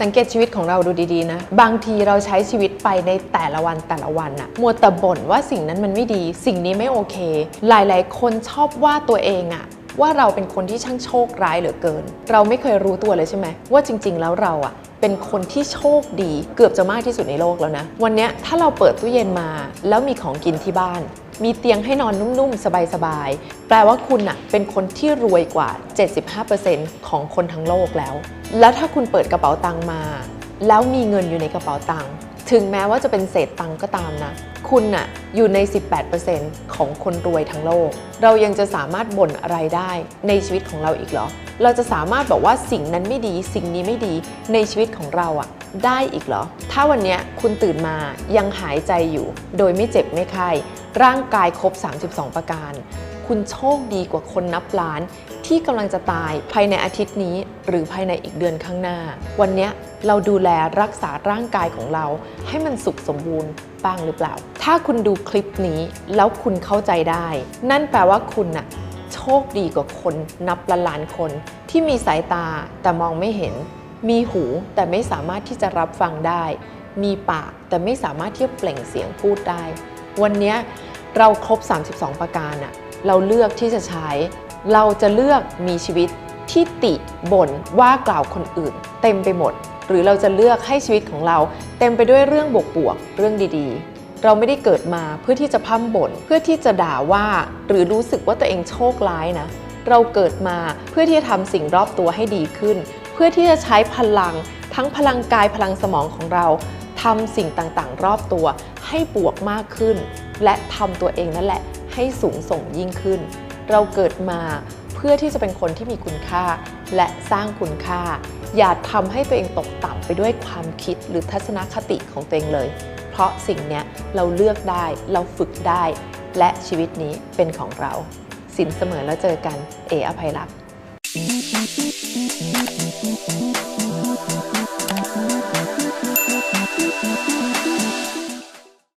สังเกตชีวิตของเราดูดีๆนะ บางทีเราใช้ชีวิตไปในแต่ละวันแต่ละวันอะมัวแต่บ่นว่าสิ่งนั้นมันไม่ดี สิ่งนี้ไม่โอเค หลายๆ คนชอบว่าตัวเองอะว่าเราเป็นคนที่ช่างโชคร้ายเหลือเกิน เราไม่เคยรู้ตัวเลยใช่ไหมว่าจริง ๆ แล้วเราอะเป็นคนที่โชคดีเกือบจะมากที่สุดในโลกแล้วนะ วันนี้ถ้าเราเปิดตู้เย็นมา แล้วมีของกินที่บ้าน มีเตียงให้นอนนุ่มๆ สบายๆ แปลว่าคุณอะเป็นคนที่รวยกว่า 75%ของคนทั้งโลกแล้ว แล้วถ้าคุณเปิดกระเป๋าตังมา แล้วมีเงินอยู่ในกระเป๋าตังถึงแม้ว่าจะเป็นเศษตังก็ตามนะ คุณน่ะอยู่ใน 18%ของคนรวยทั้งโลก เรายังจะสามารถบ่นอะไรได้ในชีวิตของเราอีกเหรอ เราจะสามารถบอกว่าสิ่งนั้นไม่ดี สิ่งนี้ไม่ดีในชีวิตของเราอะได้อีกเหรอ ถ้าวันนี้คุณตื่นมายังหายใจอยู่ โดยไม่เจ็บไม่ไข้ ร่างกายครบ 32 ประการ คุณโชคดีกว่าคนนับล้าน ที่กำลังจะตายภายในอาทิตย์นี้ หรือภายในอีกเดือนข้างหน้า วันนี้เราดูแลรักษาร่างกายของเรา ให้มันสุขสมบูรณ์บ้างหรือเปล่า ถ้าคุณดูคลิปนี้แล้วคุณเข้าใจได้ นั่นแปลว่าคุณน่ะโชคดีกว่าคนนับล้านล้านคน ที่มีสายตาแต่มองไม่เห็น มีหูแต่ไม่สามารถที่จะรับฟังได้ มีปากแต่ไม่สามารถที่จะเปล่งเสียงพูดได้ วันนี้ เราครบ 32 ประการอะเราเลือกที่จะใช้ เราจะเลือกมีชีวิตที่ติบ่นว่ากล่าวคนอื่น เต็มไปหมด หรือเราจะเลือกให้ชีวิตของเรา เต็มไปด้วยเรื่องบวกๆเรื่องดีๆ เราไม่ได้เกิดมาเพื่อที่จะพั่มบ่นเพื่อที่จะด่าว่า หรือรู้สึกว่าตัวเองโชคร้ายนะ เราเกิดมาเพื่อที่จะทำสิ่งรอบตัวให้ดีขึ้น เพื่อที่จะใช้พลังทั้งพลังกายพลังสมองของเราทำสิ่งต่างๆ รอบตัวให้บวกมากขึ้น และทำตัวเองนั่นแหละให้สูงส่งยิ่งขึ้น เราเกิดมาเพื่อที่จะเป็นคนที่มีคุณค่า และสร้างคุณค่า อย่าทำให้ตัวเองตกต่ำไปด้วยความคิดหรือทัศนคติของตัวเองเลย เพราะสิ่งนี้เราเลือกได้เราฝึกได้ และชีวิตนี้เป็นของเราสินเสมอแล้วเจอกัน เออภัยรักษ์